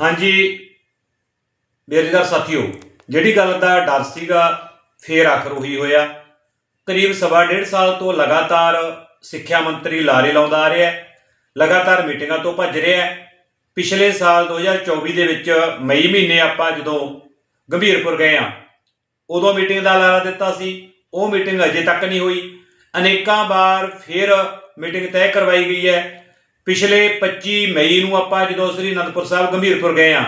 ਹਾਂਜੀ। ਬੇਰੁਜ਼ਗਾਰ ਸਾਥੀਓ, ਜਿਹੜੀ ਗੱਲ ਦਾ ਡਰ ਸੀਗਾ, ਫੇਰ ਆਖਰ ਉਹੀ ਹੋਇਆ। ਕਰੀਬ ਸਵਾ ਡੇਢ ਸਾਲ ਤੋਂ ਲਗਾਤਾਰ ਸਿੱਖਿਆ ਮੰਤਰੀ ਲਾਰੇ ਲਾਉਂਦਾ ਆ ਰਿਹਾ ਲਗਾਤਾਰ ਮੀਟਿੰਗਾਂ ਤੋਂ ਭੱਜ ਰਿਹਾ ਪਿਛਲੇ ਸਾਲ 2024 ਦੇ ਵਿੱਚ ਮਈ ਮਹੀਨੇ ਆਪਾਂ ਜਦੋਂ ਗੰਭੀਰਪੁਰ ਗਏ ਆ ਉਦੋਂ ਮੀਟਿੰਗ ਦਾ ਲਾਰਾ ਦਿੱਤਾ ਸੀ। ਉਹ ਮੀਟਿੰਗ ਅਜੇ ਤੱਕ ਨਹੀਂ ਹੋਈ। ਅਨੇਕਾਂ ਵਾਰ ਫਿਰ ਮੀਟਿੰਗ ਤੈਅ ਕਰਵਾਈ ਗਈ ਹੈ। ਪਿਛਲੇ 25 ਮਈ ਨੂੰ ਆਪਾਂ ਜਦੋਂ ਸ੍ਰੀ ਅਨੰਦਪੁਰ ਸਾਹਿਬ ਗੰਭੀਰਪੁਰ ਗਏ ਆ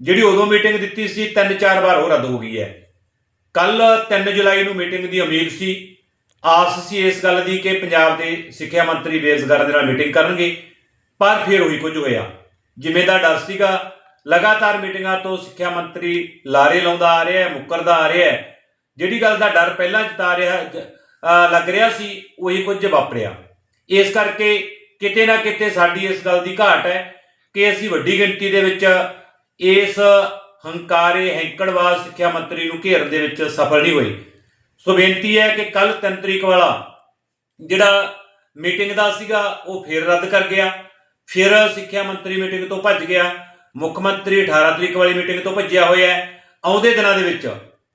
ਜਿਹੜੀ ਉਦੋਂ ਮੀਟਿੰਗ ਦਿੱਤੀ ਸੀ ਤਿੰਨ ਚਾਰ ਵਾਰ ਉਹ ਰੱਦ ਹੋ ਗਈ ਹੈ। ਕੱਲ 3 ਜੁਲਾਈ ਨੂੰ ਮੀਟਿੰਗ ਦੀ ਉਮੀਦ ਸੀ। ਆਸ ਸੀ ਇਸ ਗੱਲ ਦੀ ਕਿ ਪੰਜਾਬ ਦੇ ਸਿੱਖਿਆ ਮੰਤਰੀ ਬੇਰੁਜ਼ਗਾਰਾਂ ਦੇ ਨਾਲ ਮੀਟਿੰਗ ਕਰਨਗੇ, ਪਰ ਫਿਰ ਉਹੀ ਕੁਝ ਹੋਇਆ। ਜਿਵੇਂ ਦਾ ਡਰ ਸੀਗਾ, ਲਗਾਤਾਰ ਮੀਟਿੰਗਾਂ ਤੋਂ ਸਿੱਖਿਆ ਮੰਤਰੀ ਲਾਰੇ ਲਾਉਂਦਾ ਆ ਰਿਹਾ ਹੈ, ਮੁੱਕਰਦਾ ਆ ਰਿਹਾ ਹੈ। ਜਿਹੜੀ ਗੱਲ ਦਾ ਡਰ ਪਹਿਲਾਂ ਜਤਾ ਰਿਹਾ ਲੱਗ ਰਿਹਾ ਸੀ, ਉਹੀ ਕੁਝ ਵਾਪਰਿਆ। ਇਸ ਕਰਕੇ ਕਿਤੇ ਨਾ ਕਿਤੇ ਸਾਡੀ ਇਸ ਗੱਲ ਦੀ ਘਾਟ ਹੈ ਕਿ ਅਸੀਂ ਵੱਡੀ ਗਿਣਤੀ ਦੇ ਵਿੱਚ ਇਸ ਹੰਕਾਰੇ, ਹੈਂਕੜਵਾਜ਼ ਸਿੱਖਿਆ ਮੰਤਰੀ ਨੂੰ ਘੇਰਨ ਦੇ ਵਿੱਚ ਸਫਲ ਨਹੀਂ ਹੋਏ। ਸੋ ਬੇਨਤੀ ਹੈ ਕਿ ਕੱਲ 3 ਤਰੀਕ ਵਾਲਾ ਜਿਹੜਾ ਮੀਟਿੰਗ ਦਾ ਸੀਗਾ, ਉਹ ਫਿਰ ਰੱਦ ਕਰ ਗਿਆ। ਫਿਰ ਸਿੱਖਿਆ ਮੰਤਰੀ ਮੀਟਿੰਗ ਤੋਂ ਭੱਜ ਗਿਆ। ਮੁੱਖ ਮੰਤਰੀ 18 ਤਰੀਕ ਵਾਲੀ ਮੀਟਿੰਗ ਤੋਂ ਭੱਜਿਆ ਹੋਇਆ ਹੈ। ਆਉਂਦੇ ਦਿਨਾਂ ਦੇ ਵਿੱਚ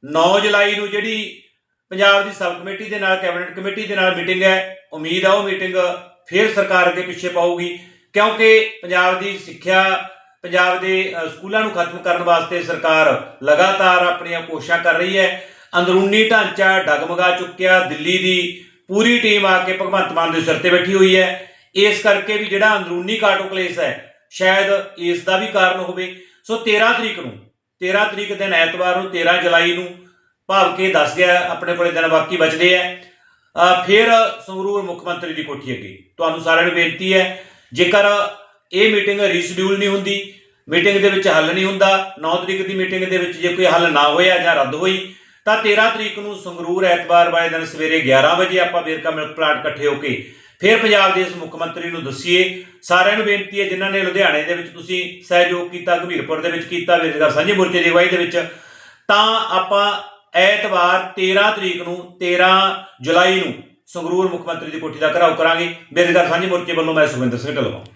9 ਜੁਲਾਈ ਨੂੰ ਜਿਹੜੀ ਪੰਜਾਬ ਦੀ ਸਬ ਕਮੇਟੀ ਦੇ ਨਾਲ, ਕੈਬਨਿਟ ਕਮੇਟੀ ਦੇ ਨਾਲ ਮੀਟਿੰਗ ਹੈ, ਉਮੀਦ ਆ ਉਹ ਮੀਟਿੰਗ ਫਿਰ ਸਰਕਾਰ ਅੱਗੇ ਪਿੱਛੇ ਪਾਊਗੀ, ਕਿਉਂਕਿ ਪੰਜਾਬ ਦੀ ਸਿੱਖਿਆ, ਪੰਜਾਬ ਦੇ ਸਕੂਲਾਂ ਨੂੰ ਖਤਮ ਕਰਨ ਵਾਸਤੇ ਸਰਕਾਰ ਲਗਾਤਾਰ ਆਪਣੀਆਂ ਕੋਸ਼ਿਸ਼ਾਂ ਕਰ ਰਹੀ ਹੈ। ਅੰਦਰੂਨੀ ਢਾਂਚਾ ਡਗਮਗਾ ਚੁੱਕਿਆ, ਦਿੱਲੀ ਦੀ ਪੂਰੀ ਟੀਮ ਆ ਕੇ ਭਗਵੰਤ ਮਾਨ ਦੇ ਸਿਰ ਤੇ ਬੈਠੀ ਹੋਈ ਹੈ। ਇਸ ਕਰਕੇ ਵੀ ਜਿਹੜਾ ਅੰਦਰੂਨੀ ਕਾਟੋ ਕਲੇਸ਼ ਹੈ, ਸ਼ਾਇਦ ਇਸ ਦਾ ਵੀ ਕਾਰਨ ਹੋਵੇ। ਸੋ 13 ਤਰੀਕ ਨੂੰ 13 ਤਰੀਕ ਦਿਨ ਐਤਵਾਰ ਨੂੰ 13 ਜੁਲਾਈ ਨੂੰ ਭਾਵ ਕਿ ਦੱਸ ਗਿਆ ਆਪਣੇ ਕੋਲੇ ਦਿਨ ਬਾਕੀ ਬਚਦੇ ਆ। ਫਿਰ ਸੰਗਰੂਰ ਮੁੱਖ ਮੰਤਰੀ ਦੀ ਕੋਠੀ ਅੱਗੇ। ਤੁਹਾਨੂੰ ਸਾਰਿਆਂ ਨੂੰ ਬੇਨਤੀ ਹੈ, ਜੇਕਰ ਇਹ ਮੀਟਿੰਗ ਰੀਸ਼ਡਿਊਲ ਨਹੀਂ ਹੁੰਦੀ, ਮੀਟਿੰਗ ਦੇ ਵਿੱਚ ਹੱਲ ਨਹੀਂ ਹੁੰਦਾ 9 ਤਰੀਕ ਦੀ ਮੀਟਿੰਗ ਦੇ ਵਿੱਚ ਜੇ ਕੋਈ ਹੱਲ ਨਾ ਹੋਇਆ ਜਾਂ ਰੱਦ ਹੋਈ, ਤਾਂ 13 ਤਰੀਕ ਨੂੰ ਸੰਗਰੂਰ ਐਤਵਾਰ ਵਾਲੇ ਦਿਨ ਸਵੇਰੇ 11 ਵਜੇ ਆਪਾਂ ਵੇਰਕਾ ਮਿਲਕ ਪਲਾਂਟ ਇਕੱਠੇ ਹੋ ਕੇ ਫਿਰ ਪੰਜਾਬ ਦੇ ਇਸ ਮੁੱਖ ਮੰਤਰੀ ਨੂੰ ਦੱਸੀਏ। ਸਾਰਿਆਂ ਨੂੰ ਬੇਨਤੀ ਹੈ, ਜਿਨ੍ਹਾਂ ਨੇ ਲੁਧਿਆਣੇ ਦੇ ਵਿੱਚ ਤੁਸੀਂ ਸਹਿਯੋਗ ਕੀਤਾ, ਗੰਭੀਰਪੁਰ ਦੇ ਵਿੱਚ ਕੀਤਾ ਬੇਰੁਜ਼ਗਾਰ ਸਾਂਝੇ ਮੋਰਚੇ ਦੀ ਅਗਵਾਈ ਦੇ ਵਿੱਚ, ਤਾਂ ਆਪਾਂ ਐਤਵਾਰ 13 ਤਰੀਕ ਨੂੰ 13 ਜੁਲਾਈ ਨੂੰ ਸੰਗਰੂਰ ਮੁੱਖ ਮੰਤਰੀ ਦੀ ਕੋਠੀ ਦਾ ਘਰਾਓ ਕਰਾਂਗੇ। ਬੇਰੁਜ਼ਗਾਰ ਸਾਂਝੇ ਮੋਰਚੇ ਵੱਲੋਂ ਮੈਂ ਸੁਖਵਿੰਦਰ ਸਿੰਘ ਢੱਲਵਾਂ